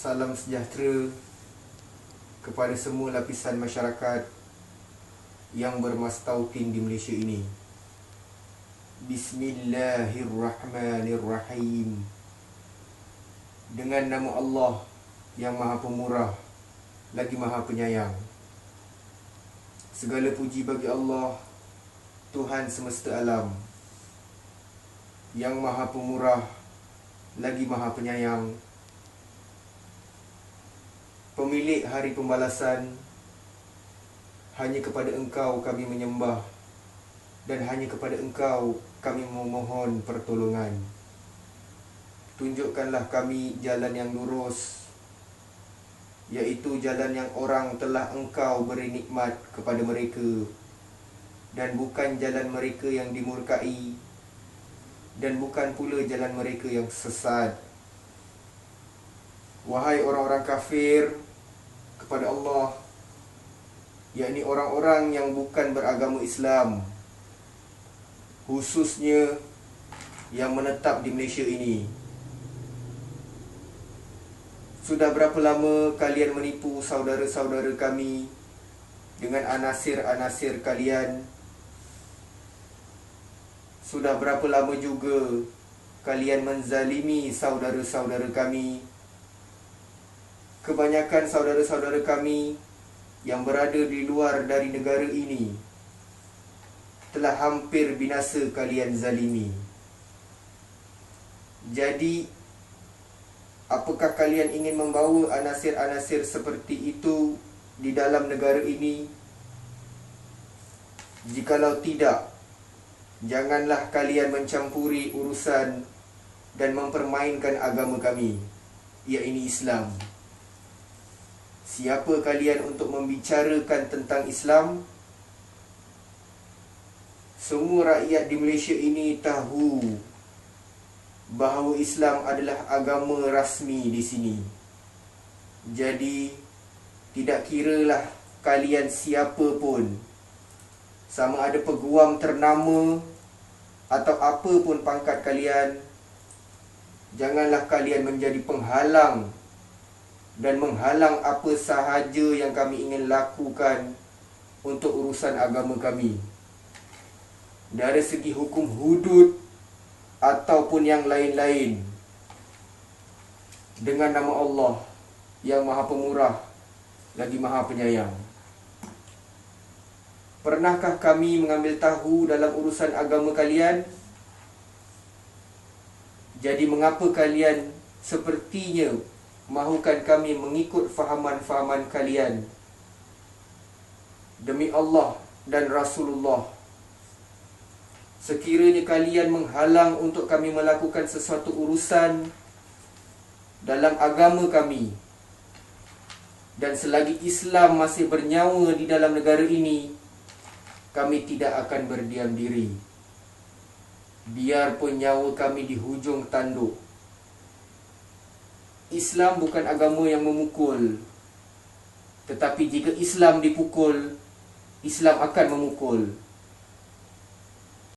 salam sejahtera kepada semua lapisan masyarakat yang bermastautin di Malaysia ini. Bismillahirrahmanirrahim. Dengan nama Allah yang Maha Pemurah lagi Maha Penyayang. Segala puji bagi Allah, Tuhan semesta alam. Yang Maha Pemurah lagi Maha Penyayang Pemilik hari pembalasan Hanya kepada engkau kami menyembah Dan hanya kepada engkau kami memohon pertolongan. Tunjukkanlah kami jalan yang lurus Iaitu jalan yang orang telah engkau beri nikmat kepada mereka Dan bukan jalan mereka yang dimurkai Dan bukan pula jalan mereka yang sesat Wahai orang-orang kafir kepada Allah yakni orang-orang yang bukan beragama Islam khususnya yang menetap di Malaysia ini. Sudah berapa lama kalian menipu saudara-saudara kami dengan anasir-anasir kalian? Sudah berapa lama juga kalian menzalimi saudara-saudara kami kebanyakan saudara-saudara kami yang berada di luar dari negara ini telah hampir binasa kalian zalimi. Jadi, apakah kalian ingin membawa anasir-anasir seperti itu di dalam negara ini? Jikalau tidak, janganlah kalian mencampuri urusan dan mempermainkan agama kami, iaitu Islam. Siapa kalian untuk membicarakan tentang Islam? Semua rakyat di Malaysia ini tahu bahawa Islam adalah agama rasmi di sini. Jadi, tidak kiralah kalian siapa pun. Sama ada peguam ternama atau apa pun pangkat kalian, janganlah kalian menjadi penghalang dan menghalang apa sahaja yang kami ingin lakukan untuk urusan agama kami. Dari segi hukum hudud ataupun yang lain-lain. Dengan nama Allah yang maha pemurah lagi maha penyayang. Pernahkah kami mengambil tahu dalam urusan agama kalian? Jadi mengapa kalian sepertinya mahukan kami mengikut fahaman-fahaman kalian. Demi Allah dan Rasulullah. Sekiranya kalian menghalang untuk kami melakukan sesuatu urusan dalam agama kami dan selagi Islam masih bernyawa di dalam negara ini kami tidak akan berdiam diri. Biarpun nyawa kami di hujung tanduk Islam bukan agama yang memukul. Tetapi jika Islam dipukul Islam akan memukul